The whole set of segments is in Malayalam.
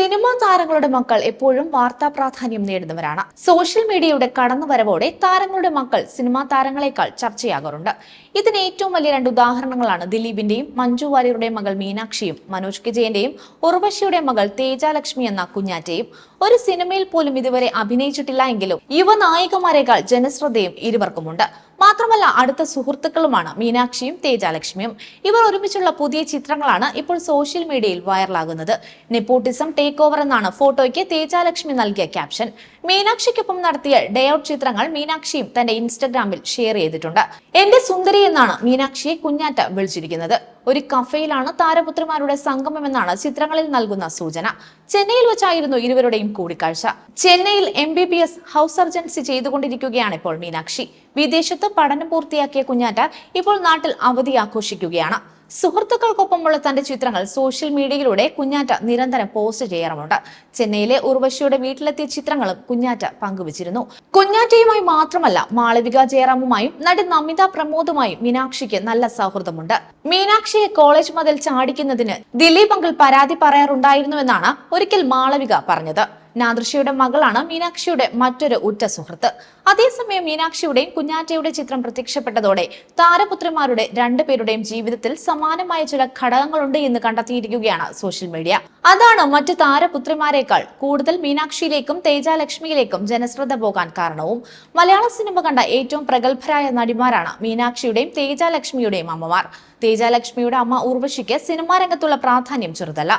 സിനിമാ താരങ്ങളുടെ മക്കൾ എപ്പോഴും വാർത്താ പ്രാധാന്യം നേടുന്നവരാണ്. സോഷ്യൽ മീഡിയയുടെ കടന്നുവരവോടെ താരങ്ങളുടെ മക്കൾ സിനിമാ താരങ്ങളെക്കാൾ ചർച്ചയാകാറുണ്ട്. ഇതിന് ഏറ്റവും വലിയ രണ്ട് ഉദാഹരണങ്ങളാണ് ദിലീപിന്റെയും മഞ്ജു വാര്യരുടെ മകൾ മീനാക്ഷിയും മനോജ് കിജയന്റെയും ഉർവശിയുടെ മകൾ തേജാലക്ഷ്മി എന്ന കുഞ്ഞാറ്റയും ഒരു സിനിമയിൽ പോലും ഇതുവരെ അഭിനയിച്ചിട്ടില്ല എങ്കിലും യുവനായികമാരെക്കാൾ ജനശ്രദ്ധയും ഇരുവർക്കുമുണ്ട്. മാത്രമല്ല അടുത്ത സുഹൃത്തുക്കളുമാണ് മീനാക്ഷിയും തേജാലക്ഷ്മിയും. ഇവർ ഒരുമിച്ചുള്ള പുതിയ ചിത്രങ്ങളാണ് ഇപ്പോൾ സോഷ്യൽ മീഡിയയിൽ വൈറലാകുന്നത്. നെപ്പോട്ടിസം ടേക്ക് ഓവർ എന്നാണ് ഫോട്ടോയ്ക്ക് തേജാലക്ഷ്മി നൽകിയ ക്യാപ്ഷൻ. മീനാക്ഷിക്കൊപ്പം നടത്തിയ ഡേ ഔട്ട് ചിത്രങ്ങൾ മീനാക്ഷിയും തന്റെ ഇൻസ്റ്റഗ്രാമിൽ ഷെയർ ചെയ്തിട്ടുണ്ട്. എന്റെ സുന്ദരി എന്നാണ് മീനാക്ഷിയെ കുഞ്ഞാറ്റ വിളിച്ചിരിക്കുന്നത്. ഒരു കഫയിലാണ് താരപുത്രിമാരുടെ സംഗമമെന്നാണ് ചിത്രങ്ങളിൽ നൽകുന്ന സൂചന. ചെന്നൈയിൽ വെച്ചായിരുന്നു ഇരുവരുടെയും കൂടിക്കാഴ്ച. ചെന്നൈയിൽ M B B S house surgency ചെയ്തുകൊണ്ടിരിക്കുകയാണ് ഇപ്പോൾ മീനാക്ഷി. വിദേശത്ത് പഠനം പൂർത്തിയാക്കിയ കുഞ്ഞാറ്റ ഇപ്പോൾ നാട്ടിൽ അവധി ആഘോഷിക്കുകയാണ്. സുഹൃത്തുക്കൾക്കൊപ്പമുള്ള തന്റെ ചിത്രങ്ങൾ സോഷ്യൽ മീഡിയയിലൂടെ കുഞ്ഞാറ്റ നിരന്തരം പോസ്റ്റ് ചെയ്യാറുമുണ്ട്. ചെന്നൈയിലെ ഉർവശിയുടെ വീട്ടിലെത്തിയ ചിത്രങ്ങളും കുഞ്ഞാറ്റ പങ്കുവച്ചിരുന്നു. കുഞ്ഞാറ്റയുമായി മാത്രമല്ല മാളവിക ജയറാമുമായും നടി നമിത പ്രമോദുമായും മീനാക്ഷിക്ക് നല്ല സൗഹൃദമുണ്ട്. മീനാക്ഷിയെ കോളേജ് മുതൽ ചാടിക്കുന്നതിന് ദിലീപ് അങ്കിൾ പരാതി പറയാറുണ്ടായിരുന്നുവെന്നാണ് ഒരിക്കൽ മാളവിക പറഞ്ഞത്. നാദൃശയുടെ മകളാണ് മീനാക്ഷിയുടെ മറ്റൊരു ഉറ്റ സുഹൃത്ത്. അതേസമയം മീനാക്ഷിയുടെയും കുഞ്ഞാറ്റയുടെ ചിത്രം പ്രത്യക്ഷപ്പെട്ടതോടെ താരപുത്രിമാരുടെ രണ്ടുപേരുടെയും ജീവിതത്തിൽ സമാനമായ ചില ഘടകങ്ങളുണ്ട് എന്ന് കണ്ടെത്തിയിരിക്കുകയാണ് സോഷ്യൽ മീഡിയ. അതാണ് മറ്റു താരപുത്രിമാരെക്കാൾ കൂടുതൽ മീനാക്ഷിയിലേക്കും തേജാലക്ഷ്മിയിലേക്കും ജനശ്രദ്ധ പോകാൻ കാരണവും. മലയാള സിനിമ കണ്ട ഏറ്റവും പ്രഗത്ഭരായ നടിമാരാണ് മീനാക്ഷിയുടെയും തേജാലക്ഷ്മിയുടെയും അമ്മമാർ. തേജാലക്ഷ്മിയുടെ അമ്മ ഉർവശിക്ക് സിനിമാ രംഗത്തുള്ള പ്രാധാന്യം ചെറുതല്ല.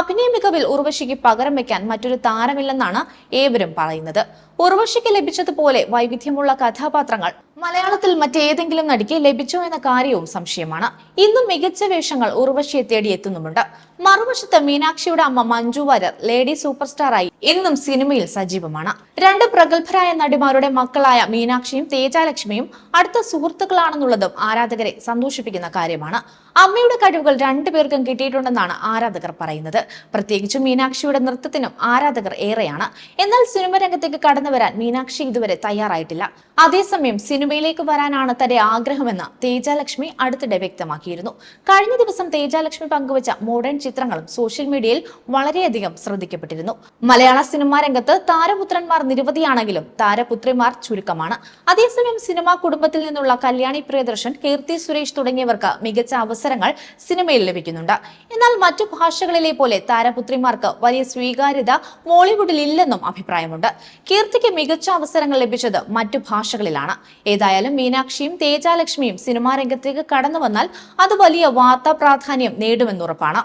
അഭിനയ മികവിൽ ഉർവശിക്ക് പകരം വെക്കാൻ മറ്റൊരു താരമില്ലെന്നാണ് ഏവരും പറയുന്നത്. ഉർവശിക്ക് ലഭിച്ചതുപോലെ വൈവിധ്യമുള്ള കഥാപാത്രങ്ങൾ മലയാളത്തിൽ മറ്റേതെങ്കിലും നടിക്ക് ലഭിച്ചോ എന്ന കാര്യവും സംശയമാണ്. ഇന്നും മികച്ച വേഷങ്ങൾ ഉർവശിയെ തേടി എത്തുന്നുമുണ്ട്. മറുവശത്ത് മീനാക്ഷിയുടെ അമ്മ മഞ്ജു വാര്യർ ലേഡി സൂപ്പർ സ്റ്റാറായി ഇന്നും സിനിമയിൽ സജീവമാണ്. രണ്ട് പ്രഗത്ഭരായ നടിമാരുടെ മക്കളായ മീനാക്ഷിയും തേജാലക്ഷ്മിയും അടുത്ത സുഹൃത്തുക്കളാണെന്നുള്ളതും ആരാധകരെ സന്തോഷിപ്പിക്കുന്ന കാര്യമാണ്. അമ്മയുടെ കഴിവുകൾ രണ്ടുപേർക്കും കിട്ടിയിട്ടുണ്ടെന്നാണ് ആരാധകർ പറയുന്നത്. പ്രത്യേകിച്ചും മീനാക്ഷിയുടെ നൃത്തത്തിനും ആരാധകർ ഏറെയാണ്. എന്നാൽ സിനിമ രംഗത്തേക്ക് കടന്നു വരാൻ മീനാക്ഷി ഇതുവരെ തയ്യാറായിട്ടില്ല. അതേസമയം സിനിമയിലേക്ക് വരാനാണ് തന്റെ ആഗ്രഹമെന്ന് തേജാലക്ഷ്മി അടുത്തിടെ വ്യക്തമാക്കിയിരുന്നു. കഴിഞ്ഞ ദിവസം തേജാലക്ഷ്മി പങ്കുവച്ച മോഡേൺ ചിത്രങ്ങളും സോഷ്യൽ മീഡിയയിൽ വളരെയധികം ശ്രദ്ധിക്കപ്പെട്ടിരുന്നു. മലയാള സിനിമാ രംഗത്ത് താരപുത്രന്മാർ നിരവധിയാണെങ്കിലും താരപുത്രിമാർ ചുരുക്കമാണ്. അതേസമയം സിനിമാ കുടുംബത്തിൽ നിന്നുള്ള കല്യാണി പ്രിയദർശൻ കീർത്തി സുരേഷ് തുടങ്ങിയവർക്ക് മികച്ച അവസരങ്ങൾ സിനിമയിൽ ലഭിക്കുന്നുണ്ട്. എന്നാൽ മറ്റു ഭാഷകളിലെ പോലെ താരപുത്രിമാർക്ക് വലിയ സ്വീകാര്യത മോളിവുഡിൽ ഇല്ലെന്നും അഭിപ്രായമുണ്ട്. കീർത്തിക്ക് മികച്ച അവസരങ്ങൾ ലഭിച്ചത് മറ്റു ഭാഷകളിലാണ്. ഏതായാലും മീനാക്ഷിയും തേജാലക്ഷ്മിയും സിനിമാ രംഗത്തേക്ക് കടന്നു വന്നാൽ അത് വലിയ വാർത്താ പ്രാധാന്യം നേടുമെന്നുറപ്പാണ്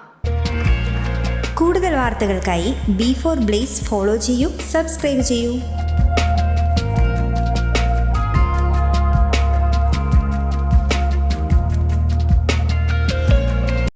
കൂടുതൽ വാർത്തകൾക്കായി ബി ഫോർ ബ്ലേസ് ഫോളോ ചെയ്യൂ സബ്സ്ക്രൈബ് ചെയ്യൂ.